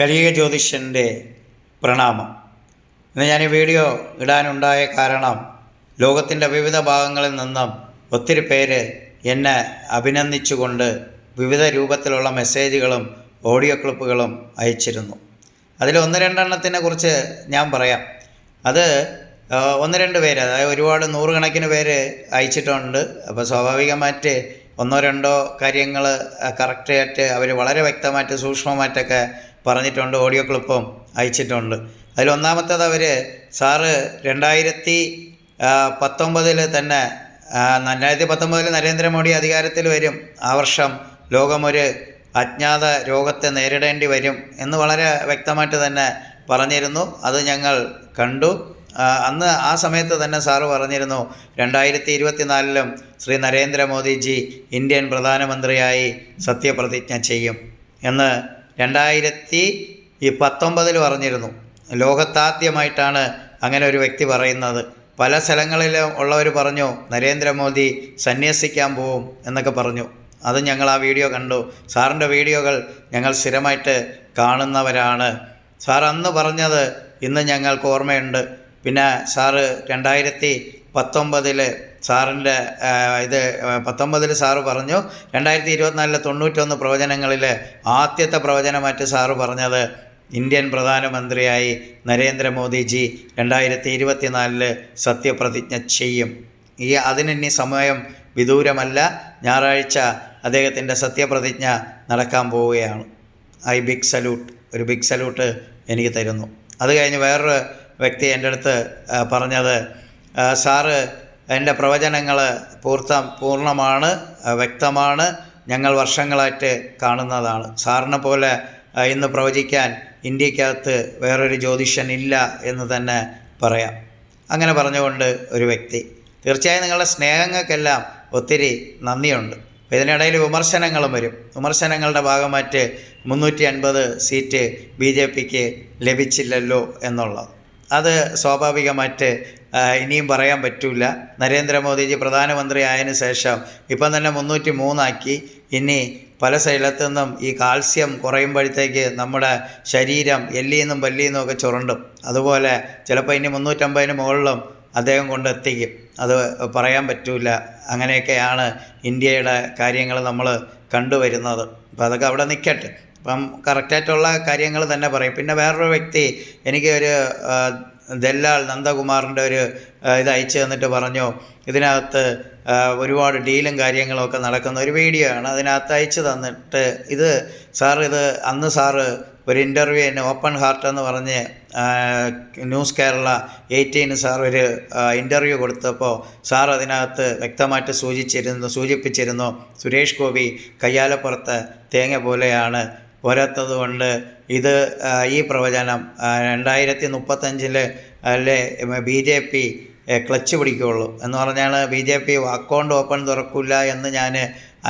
കലിക ജ്യോതിഷന്റെ പ്രണാമം. ഇന്ന് ഞാൻ ഈ വീഡിയോ ഇടാനുണ്ടായ കാരണം ലോകത്തിന്റെ വിവിധ ഭാഗങ്ങളിൽ നിന്നും ഒത്തിരി പേര് എന്നെ അഭിനന്ദിച്ചുകൊണ്ട് വിവിധ രൂപത്തിലുള്ള മെസ്സേജുകളും ഓഡിയോ ക്ലിപ്പുകളും അയച്ചിരുന്നു. അതിൽ ഒന്ന് രണ്ടെണ്ണത്തിനെ കുറിച്ച് ഞാൻ പറയാം. അത് ഒന്ന് രണ്ട് പേര് അതായത് ഒരുപാട് നൂറുകണക്കിന് പേര് അയച്ചിട്ടുണ്ട്. അപ്പോൾ സ്വാഭാവികമായിട്ട് ഒന്നോ രണ്ടോ കാര്യങ്ങൾ കറക്റ്റായിട്ട് അവർ വളരെ വ്യക്തമായിട്ട് സൂക്ഷ്മമായിട്ടൊക്കെ പറഞ്ഞിട്ടുണ്ട് ഓഡിയോ ക്ലിപ്പും അയച്ചിട്ടുണ്ട്. അതിൽ ഒന്നാമത്തേത് അവർ സാറ് രണ്ടായിരത്തി പത്തൊമ്പതിൽ തന്നെ രണ്ടായിരത്തി പത്തൊമ്പതിൽ നരേന്ദ്രമോദി അധികാരത്തിൽ വരും ആ വർഷം ലോകമൊരു അജ്ഞാത രോഗത്തെ നേരിടേണ്ടി വരും എന്ന് വളരെ വ്യക്തമായിട്ട് തന്നെ പറഞ്ഞിരുന്നു. അത് ഞങ്ങൾ കണ്ടു. അന്ന് ആ സമയത്ത് തന്നെ സാറ് പറഞ്ഞിരുന്നു രണ്ടായിരത്തി ഇരുപത്തിനാലിലും ശ്രീ നരേന്ദ്രമോദിജി ഇന്ത്യൻ പ്രധാനമന്ത്രിയായി സത്യപ്രതിജ്ഞ ചെയ്യും എന്ന് രണ്ടായിരത്തി ഈ പത്തൊമ്പതിൽ പറഞ്ഞിരുന്നു. ലോകത്താദ്യമായിട്ടാണ് അങ്ങനെ ഒരു വ്യക്തി പറയുന്നത്. പല സ്ഥലങ്ങളിലും ഉള്ളവർ പറഞ്ഞു നരേന്ദ്രമോദി സന്യസിക്കാൻ പോവും എന്നൊക്കെ പറഞ്ഞു. അത് ഞങ്ങൾ ആ വീഡിയോ കണ്ടു. സാറിന്റെ വീഡിയോകൾ ഞങ്ങൾ സ്ഥിരമായിട്ട് കാണുന്നവരാണ്. സാർ അന്ന് പറഞ്ഞത് ഇന്ന് ഞങ്ങൾക്ക് ഓർമ്മയുണ്ട്. പിന്നെ സാറ് രണ്ടായിരത്തി പത്തൊമ്പതിൽ സാറിന്റെ ഇത് പത്തൊമ്പതിൽ സാറ് പറഞ്ഞു. രണ്ടായിരത്തി ഇരുപത്തിനാലിലെ തൊണ്ണൂറ്റൊന്ന് പ്രവചനങ്ങളിൽ ആദ്യത്തെ പ്രവചനമായിട്ട് സാറ് പറഞ്ഞത് ഇന്ത്യൻ പ്രധാനമന്ത്രിയായി നരേന്ദ്രമോദിജി രണ്ടായിരത്തി ഇരുപത്തിനാലിൽ സത്യപ്രതിജ്ഞ ചെയ്യും. ഈ അതിനി സമയം വിദൂരമല്ല. ഞായറാഴ്ച അദ്ദേഹത്തിന്റെ സത്യപ്രതിജ്ഞ നടക്കാൻ പോവുകയാണ്. ഐ ബിഗ് സല്യൂട്ട് ഒരു ബിഗ് സല്യൂട്ട് എനിക്ക് തരുന്നു. അത് കഴിഞ്ഞ് വേറൊരു വ്യക്തി എന്റെ അടുത്ത് പറഞ്ഞത് സാറ് എന്റെ പ്രവചനങ്ങൾ പൂർത്ത പൂർണമാണ് വ്യക്തമാണ് ഞങ്ങൾ വർഷങ്ങളായിട്ട് കാണുന്നതാണ്. സാറിനെ പോലെ ഇന്ന് പ്രവചിക്കാൻ ഇന്ത്യക്കകത്ത് വേറൊരു ജ്യോതിഷൻ ഇല്ല എന്ന് തന്നെ പറയാം. അങ്ങനെ പറഞ്ഞുകൊണ്ട് ഒരു വ്യക്തി. തീർച്ചയായും നിങ്ങളുടെ സ്നേഹങ്ങൾക്കെല്ലാം ഒത്തിരി നന്ദിയുണ്ട്. ഇതിനിടയിൽ വിമർശനങ്ങളും വരും. വിമർശനങ്ങളുടെ ഭാഗമായിട്ട് മുന്നൂറ്റി അൻപത് സീറ്റ് ബി ജെ പിക്ക് ലഭിച്ചില്ലല്ലോ എന്നുള്ളത്. അത് സ്വാഭാവികമായിട്ട് ഇനിയും പറയാൻ പറ്റില്ല നരേന്ദ്രമോദിജി പ്രധാനമന്ത്രി ആയതിനു ശേഷം ഇപ്പം തന്നെ മുന്നൂറ്റി മൂന്നാക്കി ഇനി പല സ്ഥലത്തു നിന്നും ഈ കാൽസ്യം കുറയുമ്പോഴത്തേക്ക് നമ്മുടെ ശരീരം എല്ലിന്നും പല്ലിന്നും ഒക്കെ ചുരണ്ടും അതുപോലെ ചിലപ്പോൾ ഇനി മുന്നൂറ്റമ്പതിന് മുകളിലും അദ്ദേഹം കൊണ്ടെത്തിക്കും. അത് പറയാൻ പറ്റില്ല അങ്ങനെയൊക്കെയാണ് ഇന്ത്യയുടെ കാര്യങ്ങൾ നമ്മൾ കണ്ടുവരുന്നത്. അപ്പോൾ അതൊക്കെ അവിടെ നിൽക്കട്ടെ. അപ്പം കറക്റ്റായിട്ടുള്ള കാര്യങ്ങൾ തന്നെ പറയും. പിന്നെ വേറൊരു വ്യക്തി എനിക്ക് ഒരു ദല്ലാൾ നന്ദകുമാറിന്റെ ഒരു ഇത് അയച്ചു തന്നിട്ട് പറഞ്ഞു. ഇതിനകത്ത് ഒരുപാട് ഡീലും കാര്യങ്ങളൊക്കെ നടക്കുന്ന ഒരു വീഡിയോ ആണ്. അതിനകത്ത് അയച്ചു തന്നിട്ട് ഇത് സാർ ഇത് അന്ന് സാറ് ഒരു ഇന്റർവ്യൂവിന് ഓപ്പൺ ഹാർട്ട് എന്ന് പറഞ്ഞ് ന്യൂസ് കേരള എയ്റ്റീന് സാർ ഒരു ഇന്റർവ്യൂ കൊടുത്തപ്പോൾ സാർ അതിനകത്ത് വ്യക്തമായിട്ട് സൂചിച്ചിരുന്നു സൂചിപ്പിച്ചിരുന്നു സുരേഷ് ഗോപി കയ്യാലപ്പുറത്ത് തേങ്ങ പോലെയാണ് പോരാത്തത് കൊണ്ട് ഇത് ഈ പ്രവചനം രണ്ടായിരത്തി മുപ്പത്തഞ്ചിൽ അല്ലേ ബി ജെ പി ക്ലച്ച് പിടിക്കുകയുള്ളൂ. എന്ന് പറഞ്ഞാൽ B J P account open തുറക്കില്ല എന്ന് ഞാൻ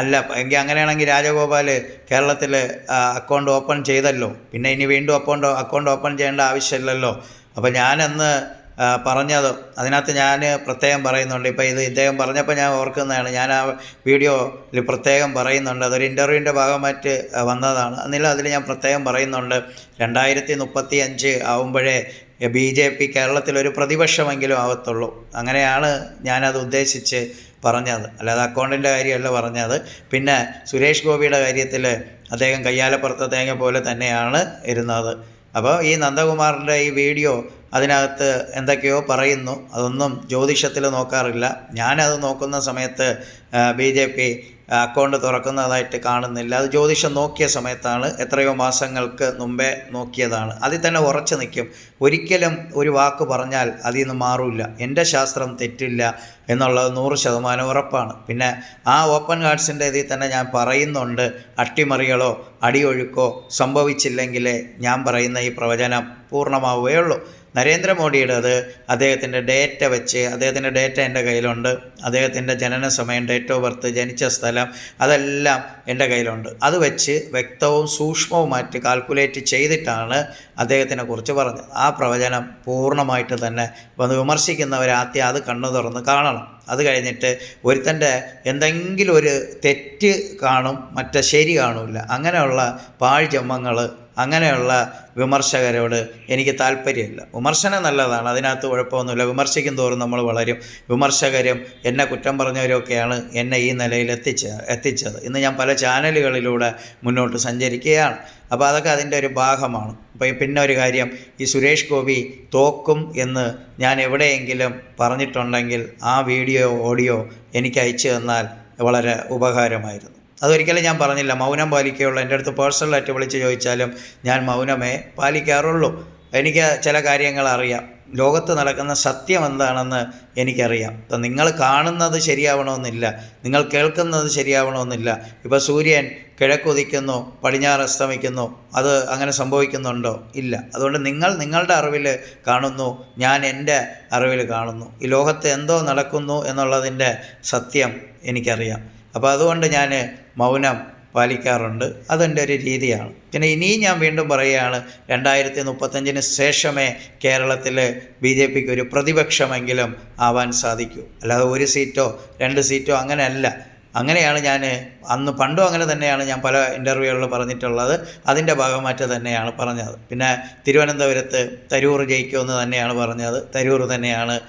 അല്ല എങ്കിൽ അങ്ങനെയാണെങ്കിൽ രാജഗോപാൽ കേരളത്തിൽ അക്കൗണ്ട് ഓപ്പൺ ചെയ്തല്ലോ. പിന്നെ ഇനി വീണ്ടും അക്കൗണ്ട് അക്കൗണ്ട് ഓപ്പൺ ചെയ്യേണ്ട ആവശ്യമില്ലല്ലോ. അപ്പോൾ ഞാനന്ന് പറഞ്ഞത്. അതിനകത്ത് ഞാൻ പ്രത്യേകം പറയുന്നുണ്ട്. ഇപ്പോൾ ഇത് ഇദ്ദേഹം പറഞ്ഞപ്പോൾ ഞാൻ ഓർക്കുന്നതാണ്. ഞാൻ ആ വീഡിയോയിൽ പ്രത്യേകം പറയുന്നുണ്ട്. അതൊരു ഇന്റർവ്യൂവിന്റെ ഭാഗമായിട്ട് വന്നതാണ്. എന്നില്ല അതിൽ ഞാൻ പ്രത്യേകം പറയുന്നുണ്ട്. രണ്ടായിരത്തി മുപ്പത്തി അഞ്ച് ആവുമ്പോഴേ ബി ജെ പി കേരളത്തിലൊരു പ്രതിപക്ഷമെങ്കിലും ആവത്തുള്ളൂ. അങ്ങനെയാണ് ഞാനത് ഉദ്ദേശിച്ച് പറഞ്ഞത്. അല്ലാതെ അക്കൗണ്ടിന്റെ കാര്യമല്ല പറഞ്ഞത്. പിന്നെ സുരേഷ് ഗോപിയുടെ കാര്യത്തിൽ അദ്ദേഹം കയ്യാലപ്പുറത്തെ തേങ്ങ പോലെ തന്നെയാണ് ഇരുന്നത്. അപ്പോൾ ഈ നന്ദകുമാറിന്റെ ഈ വീഡിയോ അതിനകത്ത് എന്തൊക്കെയോ പറയുന്നു. അതൊന്നും ജ്യോതിഷത്തിൽ നോക്കാറില്ല. ഞാനത് നോക്കുന്ന സമയത്ത് ബി ജെ പി അക്കൗണ്ട് തുറക്കുന്നതായിട്ട് കാണുന്നില്ല. അത് ജ്യോതിഷം നോക്കിയ സമയത്താണ് എത്രയോ മാസങ്ങൾക്ക് മുമ്പേ നോക്കിയതാണ്. അതിൽ തന്നെ ഉറച്ചു നിൽക്കും. ഒരിക്കലും ഒരു വാക്ക് പറഞ്ഞാൽ അതിൽ നിന്ന് മാറില്ല. എന്റെ ശാസ്ത്രം തെറ്റില്ല എന്നുള്ളത് നൂറ് ശതമാനം ഉറപ്പാണ്. പിന്നെ ആ ഓപ്പൺ കാർഡ്സിന്റെ ഇതിൽ തന്നെ ഞാൻ പറയുന്നുണ്ട് അട്ടിമറികളോ അടിയൊഴുക്കോ സംഭവിച്ചില്ലെങ്കിലേ ഞാൻ പറയുന്ന ഈ പ്രവചനം പൂർണമാവുകയുള്ളൂ. നരേന്ദ്രമോദിയുടേത് അദ്ദേഹത്തിന്റെ ഡേറ്റ വെച്ച് അദ്ദേഹത്തിന്റെ ഡേറ്റ എന്റെ കയ്യിലുണ്ട്. അദ്ദേഹത്തിന്റെ ജനന സമയം ഡേറ്റ് ഓഫ് ബർത്ത് ജനിച്ച സ്ഥലം അതെല്ലാം എന്റെ കയ്യിലുണ്ട്. അത് വെച്ച് വ്യക്തവും സൂക്ഷ്മവുമായിട്ട് കാൽക്കുലേറ്റ് ചെയ്തിട്ടാണ് അദ്ദേഹത്തിനെ കുറിച്ച് പറഞ്ഞത്. ആ പ്രവചനം പൂർണമായിട്ട് തന്നെ വന്ന് വിമർശിക്കുന്നവർ ആദ്യം അത് കണ്ണു തുറന്ന് കാണണം. അത് കഴിഞ്ഞിട്ട് ഒരുത്തന്റെ എന്തെങ്കിലും ഒരു തെറ്റ് കാണും മറ്റേ ശരി കാണില്ല. അങ്ങനെയുള്ള പാഴ് പാഴ്ജന്മങ്ങൾ അങ്ങനെയുള്ള വിമർശകരോട് എനിക്ക് താല്പര്യമില്ല. വിമർശനം നല്ലതാണ് അതിനകത്ത് കുഴപ്പമൊന്നുമില്ല. വിമർശിക്കും തോറും നമ്മൾ വളരും. വിമർശകരും എന്നെ കുറ്റം പറഞ്ഞവരൊക്കെയാണ് എന്നെ ഈ നിലയിൽ എത്തിച്ച എത്തിച്ചത്. ഇന്ന് ഞാൻ പല ചാനലുകളിലൂടെ മുന്നോട്ട് സഞ്ചരിക്കുകയാണ്. അപ്പോൾ അതൊക്കെ അതിന്റെ ഒരു ഭാഗമാണ്. അപ്പോൾ പിന്നെ ഒരു കാര്യം ഈ സുരേഷ് ഗോപി തോക്കും എന്ന് ഞാൻ എവിടെയെങ്കിലും പറഞ്ഞിട്ടുണ്ടെങ്കിൽ ആ വീഡിയോ ഓഡിയോ എനിക്ക് അയച്ചു തന്നാൽ വളരെ ഉപകാരമായിരുന്നു. അതൊരിക്കലും ഞാൻ പറഞ്ഞില്ല. മൗനം പാലിക്കുകയുള്ളൂ. എന്റെ അടുത്ത് പേഴ്സണലായിട്ട് വിളിച്ച് ചോദിച്ചാലും ഞാൻ മൗനമേ പാലിക്കാറുള്ളൂ. എനിക്ക് ചില കാര്യങ്ങൾ അറിയാം. ലോകത്ത് നടക്കുന്ന സത്യം എന്താണെന്ന് എനിക്കറിയാം. ഇപ്പം നിങ്ങൾ കാണുന്നത് ശരിയാവണമെന്നില്ല. നിങ്ങൾ കേൾക്കുന്നത് ശരിയാവണമെന്നില്ല. ഇപ്പോൾ സൂര്യൻ കിഴക്കുദിക്കുന്നു പടിഞ്ഞാറ് അസ്തമിക്കുന്നു. അത് അങ്ങനെ സംഭവിക്കുന്നുണ്ടോ? ഇല്ല. അതുകൊണ്ട് നിങ്ങൾ നിങ്ങളുടെ അറിവിൽ കാണുന്നു. ഞാൻ എന്റെ അറിവിൽ കാണുന്നു. ഈ ലോകത്ത് എന്തോ നടക്കുന്നു എന്നുള്ളതിന്റെ സത്യം എനിക്കറിയാം. അപ്പോൾ അതുകൊണ്ട് ഞാൻ മൗനം പാലിക്കാറുണ്ട്. അതെന്റെ ഒരു രീതിയാണ്. പിന്നെ ഇനിയും ഞാൻ വീണ്ടും പറയുകയാണ് രണ്ടായിരത്തി മുപ്പത്തഞ്ചിന് ശേഷമേ കേരളത്തിൽ ബി ജെ പിക്ക് ഒരു പ്രതിപക്ഷമെങ്കിലും ആവാൻ സാധിക്കൂ. അല്ലാതെ ഒരു സീറ്റോ രണ്ട് സീറ്റോ അങ്ങനെയല്ല. അങ്ങനെയാണ് ഞാൻ അന്ന് പണ്ടും അങ്ങനെ തന്നെയാണ് ഞാൻ പല ഇന്റർവ്യൂകളിൽ പറഞ്ഞിട്ടുള്ളത്. അതിന്റെ ഭാഗമായിട്ട് തന്നെയാണ് പറഞ്ഞത്. പിന്നെ തിരുവനന്തപുരത്ത് തരൂർ ജയിക്കുമെന്ന് തന്നെയാണ് പറഞ്ഞത്. തരൂർ തന്നെയാണ്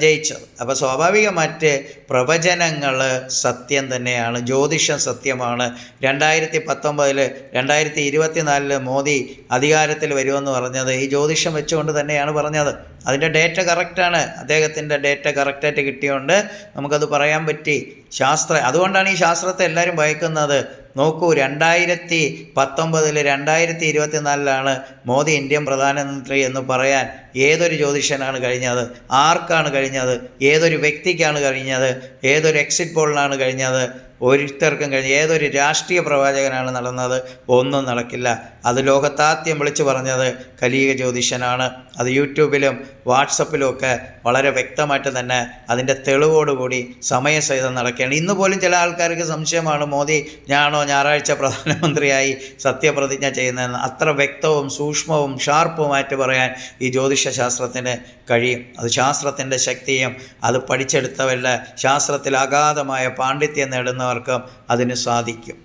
ജയിച്ചത്. അപ്പോൾ സ്വാഭാവികമായിട്ട് പ്രവചനങ്ങൾ സത്യം തന്നെയാണ് ജ്യോതിഷം സത്യമാണ്. രണ്ടായിരത്തി പത്തൊമ്പതിൽ രണ്ടായിരത്തി ഇരുപത്തിനാലിൽ മോദി അധികാരത്തിൽ വരുമെന്ന് പറഞ്ഞത് ഈ ജ്യോതിഷം വെച്ചുകൊണ്ട് തന്നെയാണ് പറഞ്ഞത്. അതിന്റെ ഡേറ്റ കറക്റ്റാണ് അദ്ദേഹത്തിന്റെ ഡേറ്റ കറക്റ്റായിട്ട് കിട്ടിയോണ്ട് നമുക്കത് പറയാൻ പറ്റി. ശാസ്ത്ര അതുകൊണ്ടാണ് ഈ ശാസ്ത്രത്തെ എല്ലാവരും ഭയക്കുന്നത് നോക്കൂ രണ്ടായിരത്തി പത്തൊമ്പതിൽ രണ്ടായിരത്തി ഇരുപത്തിനാലിലാണ് മോദി ഇന്ത്യൻ പ്രധാനമന്ത്രി എന്ന് പറയാൻ ഏതൊരു ജ്യോതിഷനാണ് കഴിഞ്ഞത്? ആർക്കാണ് കഴിഞ്ഞത്? ഏതൊരു വ്യക്തിക്കാണ് കഴിഞ്ഞത്? ഏതൊരു എക്സിറ്റ് പോളിനാണ് കഴിഞ്ഞത്? ഒരിത്തർക്കും കഴിഞ്ഞ് ഏതൊരു രാഷ്ട്രീയ പ്രവാചകനാണ് നടന്നത് ഒന്നും നടക്കില്ല. അത് ലോകത്താദ്യം വിളിച്ചു പറഞ്ഞത് കലിക ജ്യോതിഷനാണ്. അത് യൂട്യൂബിലും വാട്സപ്പിലും ഒക്കെ വളരെ വ്യക്തമായിട്ട് തന്നെ അതിന്റെ തെളിവോടുകൂടി സമയസഹിതം നടക്കുകയാണ്. ഇന്ന് പോലും ചില ആൾക്കാർക്ക് സംശയമാണ് മോദി ഞാനോ ഞായറാഴ്ച പ്രധാനമന്ത്രിയായി സത്യപ്രതിജ്ഞ ചെയ്യുന്നതെന്ന്? അത്ര വ്യക്തവും സൂക്ഷ്മവും ഷാർപ്പുമായിട്ട് പറയാൻ ഈ ജ്യോതിഷശാസ്ത്രത്തിന് കഴിയും. അത് ശാസ്ത്രത്തിന്റെ ശക്തിയും അത് പഠിച്ചെടുത്തവല്ല ശാസ്ത്രത്തിൽ അഗാധമായ പാണ്ഡിത്യം നേടുന്നവർക്കും അതിന് സാധിക്കും.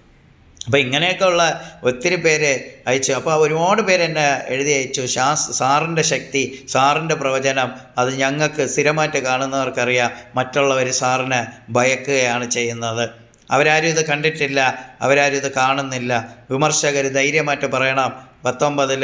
അപ്പോൾ ഇങ്ങനെയൊക്കെയുള്ള ഒത്തിരി പേര് അയച്ചു. അപ്പോൾ ഒരുപാട് പേര് എന്നെ എഴുതി അയച്ചു. ശാസ് സാറിന്റെ ശക്തി സാറിന്റെ പ്രവചനം അത് ഞങ്ങൾക്ക് സ്ഥിരമായിട്ട് കാണുന്നവർക്കറിയാം. മറ്റുള്ളവർ സാറിനെ ഭയക്കുകയാണ് ചെയ്യുന്നത്. അവരാരും ഇത് കണ്ടിട്ടില്ല അവരാരും ഇത് കാണുന്നില്ല. വിമർശകർ ധൈര്യമായിട്ട് പറയണം. പത്തൊമ്പതിൽ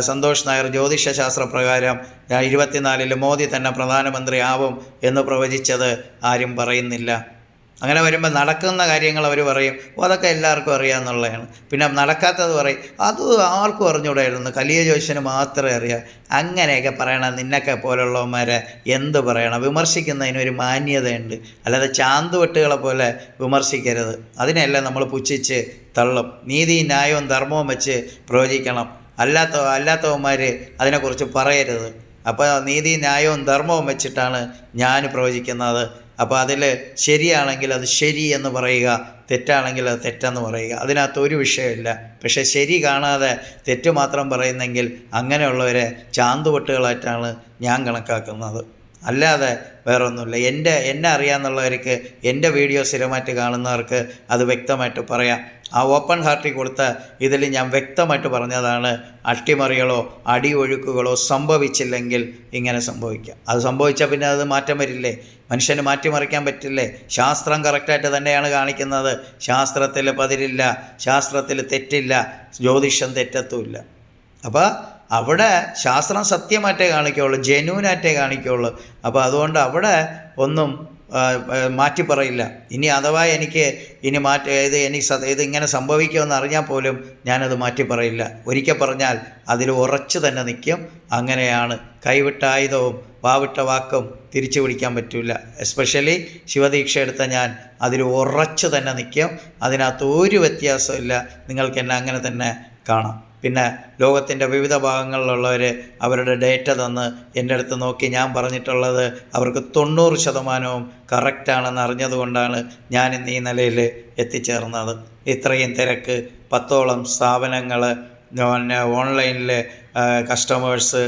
സന്തോഷ് നായർ ജ്യോതിഷശാസ്ത്ര പ്രകാരം ഇരുപത്തിനാലിൽ മോദി തന്നെ പ്രധാനമന്ത്രി ആവും എന്ന് പ്രവചിച്ചത് ആരും പറയുന്നില്ല. അങ്ങനെ വരുമ്പോൾ നടക്കുന്ന കാര്യങ്ങൾ അവർ പറയും. "ഓ, അതൊക്കെ എല്ലാവർക്കും അറിയാമെന്നുള്ളതാണ് പിന്നെ നടക്കാത്തത് പറയും അത് ആർക്കും അറിഞ്ഞൂടായിരുന്നു കലിയ ജോഷന് മാത്രമേ അറിയാം. അങ്ങനെയൊക്കെ പറയണം നിന്നൊക്കെ പോലുള്ളവന്മാരെ എന്ത് പറയണം? വിമർശിക്കുന്നതിനൊരു മാന്യതയുണ്ട്. അല്ലാതെ ചാന്തുവെട്ടുകളെ പോലെ വിമർശിക്കരുത്. അതിനെല്ലാം നമ്മൾ പുച്ഛിച്ച് തള്ളും. നീതി ന്യായവും ധർമ്മവും വെച്ച് പ്രവചിക്കണം. അല്ലാത്ത അല്ലാത്തവന്മാർ അതിനെക്കുറിച്ച് പറയരുത്. അപ്പോൾ നീതി ന്യായവും ധർമ്മവും വെച്ചിട്ടാണ് ഞാൻ പ്രവചിക്കുന്നത്. അപ്പോൾ അതിൽ ശരിയാണെങ്കിൽ അത് ശരി എന്ന് പറയുക തെറ്റാണെങ്കിൽ അത് തെറ്റെന്ന് പറയുക. അതിനകത്ത് ഒരു വിഷയമില്ല. പക്ഷേ ശരി കാണാതെ തെറ്റ് മാത്രം പറയുന്നെങ്കിൽ അങ്ങനെയുള്ളവരെ ചാന്തുവട്ടുകളായിട്ടാണ് ഞാൻ കണക്കാക്കുന്നത്. അല്ലാതെ വേറൊന്നുമില്ല. എന്റെ എന്നെ അറിയാമെന്നുള്ളവർക്ക് എന്റെ വീഡിയോ സ്ഥിരമായിട്ട് കാണുന്നവർക്ക് അത് വ്യക്തമായിട്ട് പറയാം. ആ ഓപ്പൺ ഹാർട്ടിൽ കൊടുത്ത ഇതിൽ ഞാൻ വ്യക്തമായിട്ട് പറഞ്ഞതാണ് അട്ടിമറികളോ അടിയൊഴുക്കുകളോ സംഭവിച്ചില്ലെങ്കിൽ ഇങ്ങനെ സംഭവിക്കാം. അത് സംഭവിച്ചാൽ പിന്നെ അത് മാറ്റം വരില്ലേ? മനുഷ്യന് മാറ്റിമറിക്കാൻ പറ്റില്ലേ? ശാസ്ത്രം കറക്റ്റായിട്ട് തന്നെയാണ് കാണിക്കുന്നത്. ശാസ്ത്രത്തിൽ പതിരില്ല ശാസ്ത്രത്തിൽ തെറ്റില്ല ജ്യോതിഷം തെറ്റത്തുമില്ല. അപ്പോൾ അവിടെ ശാസ്ത്രം സത്യമായിട്ടേ കാണിക്കുള്ളൂ ജെന്യൂനായിട്ടേ കാണിക്കുള്ളൂ അപ്പോൾ അതുകൊണ്ട് അവിടെ ഒന്നും മാറ്റി പറയില്ല ഇനി അഥവാ എനിക്ക് ഇനി മാറ്റ ഇത് എനിക്ക് ഇത് ഇങ്ങനെ സംഭവിക്കുമെന്ന് അറിഞ്ഞാൽ പോലും ഞാനത് മാറ്റി പറയില്ല ഒരിക്കൽ പറഞ്ഞാൽ അതിൽ ഉറച്ചു തന്നെ നിൽക്കും. അങ്ങനെയാണ് കൈവിട്ട ആയുധവും വാവിട്ട വാക്കും തിരിച്ചു പിടിക്കാൻ പറ്റില്ല. എസ്പെഷ്യലി ശിവദീക്ഷ എടുത്ത ഞാൻ അതിൽ ഉറച്ചു തന്നെ നിൽക്കും. അതിനകത്ത് ഒരു വ്യത്യാസമില്ല നിങ്ങൾക്ക് എന്നെ അങ്ങനെ തന്നെ കാണാം. പിന്നെ ലോകത്തിന്റെ വിവിധ ഭാഗങ്ങളിലുള്ളവർ അവരുടെ ഡേറ്റ തന്ന് എന്റെ അടുത്ത് നോക്കി ഞാൻ പറഞ്ഞിട്ടുള്ളത് അവർക്ക് തൊണ്ണൂറ് ശതമാനവും കറക്റ്റാണെന്ന് അറിഞ്ഞതുകൊണ്ടാണ് ഞാൻ ഇന്ന് ഈ നിലയിൽ എത്തിച്ചേർന്നത്. ഇത്രയും തിരക്ക് പത്തോളം സ്ഥാപനങ്ങൾ പിന്നെ ഓൺലൈനിൽ കസ്റ്റമേഴ്സ്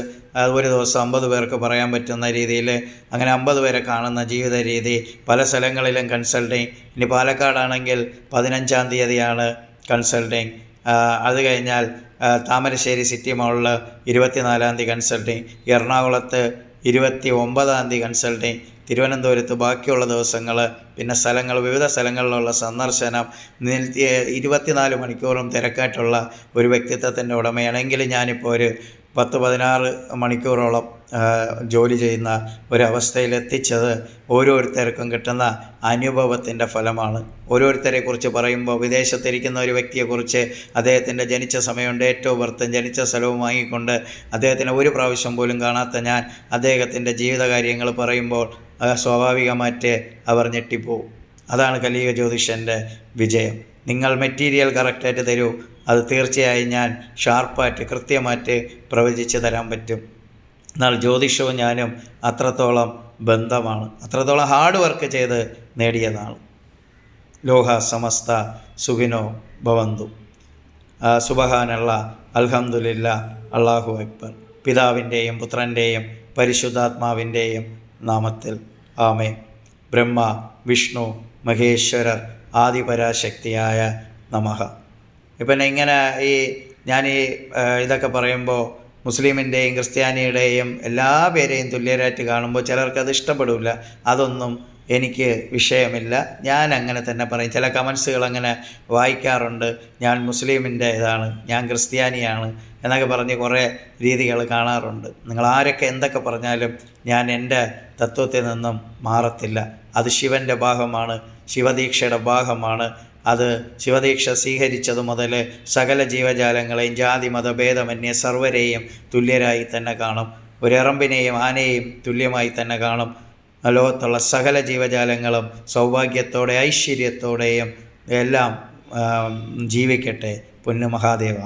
ഒരു ദിവസം അമ്പത് പേർക്ക് പറയാൻ പറ്റുന്ന രീതിയിൽ അങ്ങനെ അമ്പത് പേരെ കാണുന്ന ജീവിത രീതി പല സ്ഥലങ്ങളിലും കൺസൾട്ടിങ്. ഇനി പാലക്കാടാണെങ്കിൽ പതിനഞ്ചാം തീയതിയാണ് കൺസൾട്ടിങ്. അത് കഴിഞ്ഞാൽ താമരശ്ശേരി സിറ്റി മോളിൽ ഇരുപത്തിനാലാം തീയതി കൺസൾട്ടിങ് എറണാകുളത്ത് ഇരുപത്തി ഒമ്പതാം തീയതി കൺസൾട്ടിങ് തിരുവനന്തപുരത്ത് ബാക്കിയുള്ള ദിവസങ്ങൾ പിന്നെ സ്ഥലങ്ങൾ വിവിധ സ്ഥലങ്ങളിലുള്ള സന്ദർശനം ഇരുപത്തിനാല് മണിക്കൂറും തിരക്കായിട്ടുള്ള ഒരു വ്യക്തിത്വത്തിന്റെ ഉടമയാണെങ്കിൽ ഞാനിപ്പോൾ ഒരു പത്ത് പതിനാറ് മണിക്കൂറോളം ജോലി ചെയ്യുന്ന ഒരവസ്ഥയിലെത്തിച്ചത് ഓരോരുത്തർക്കും കിട്ടുന്ന അനുഭവത്തിന്റെ ഫലമാണ്. ഓരോരുത്തരെക്കുറിച്ച് പറയുമ്പോൾ വിദേശത്തിരിക്കുന്ന ഒരു വ്യക്തിയെക്കുറിച്ച് അദ്ദേഹത്തിന്റെ ജനിച്ച സമയം ഡേറ്റ് ഓഫ് ബർത്തും ജനിച്ച സ്ഥലവും വാങ്ങിക്കൊണ്ട് അദ്ദേഹത്തിന് ഒരു പ്രാവശ്യം പോലും കാണാത്ത ഞാൻ അദ്ദേഹത്തിന്റെ ജീവിതകാര്യങ്ങൾ പറയുമ്പോൾ സ്വാഭാവികമായിട്ട് അവർ ഞെട്ടിപ്പോവും. അതാണ് കലിയുഗ ജ്യോതിഷന്റെ വിജയം. നിങ്ങൾ മെറ്റീരിയൽ കറക്റ്റായിട്ട് തരൂ അത് തീർച്ചയായും ഞാൻ ഷാർപ്പായിട്ട് കൃത്യമായിട്ട് പ്രവചിച്ച് തരാൻ പറ്റും. എന്നാൽ ജ്യോതിഷവും ഞാനും അത്രത്തോളം ബന്ധമാണ് അത്രത്തോളം ഹാർഡ് വർക്ക് ചെയ്ത് നേടിയതാണ്. ലോഹ സമസ്ത സുഖിനോ ഭവന്തു. സുബഹാനുള്ള അൽഹമുല്ല അള്ളാഹു അക്ബർ. പിതാവിന്റെയും പുത്രന്റെയും പരിശുദ്ധാത്മാവിന്റെയും നാമത്തിൽ. ആമേ ബ്രഹ്മ വിഷ്ണു മഹേശ്വരർ ആദിപരാശക്തിയായ നമഃ ഇപ്പം ഇങ്ങനെ ഈ ഞാൻ ഈ ഇതൊക്കെ പറയുമ്പോൾ മുസ്ലിമിന്റെയും ക്രിസ്ത്യാനിയുടെയും എല്ലാ പേരെയും തുല്യരായിട്ട് കാണുമ്പോൾ ചിലർക്ക് അത് ഇഷ്ടപ്പെടില്ല അതൊന്നും എനിക്ക് വിഷയമില്ല. ഞാൻ അങ്ങനെ തന്നെ പറയും. ചില കമൻസുകൾ അങ്ങനെ വായിക്കാറുണ്ട്. ഞാൻ മുസ്ലിമിന്റെ ഇതാണ്. ഞാൻ ക്രിസ്ത്യാനിയാണ് എന്നൊക്കെ പറഞ്ഞ് കുറേ രീതികൾ കാണാറുണ്ട്. നിങ്ങൾ ആരൊക്കെ എന്തൊക്കെ പറഞ്ഞാലും ഞാൻ എന്റെ തത്വത്തിൽ നിന്നും മാറത്തില്ല. അത് ശിവന്റെ ഭാഗമാണ്. ശിവദീക്ഷയുടെ ഭാഗമാണ്. അത് ശിവദീക്ഷ സ്വീകരിച്ചതു മുതൽ സകല ജീവജാലങ്ങളെയും ജാതി മതഭേദമന്യേ സർവരെയും തുല്യരായി തന്നെ കാണും. ഒരെറമ്പിനെയും ആനയെയും തുല്യമായി തന്നെ കാണും. ലോകത്തുള്ള സകല ജീവജാലങ്ങളും സൗഭാഗ്യത്തോടെ ഐശ്വര്യത്തോടെയും എല്ലാം ജീവിക്കട്ടെ പൊന്നു മഹാദേവ.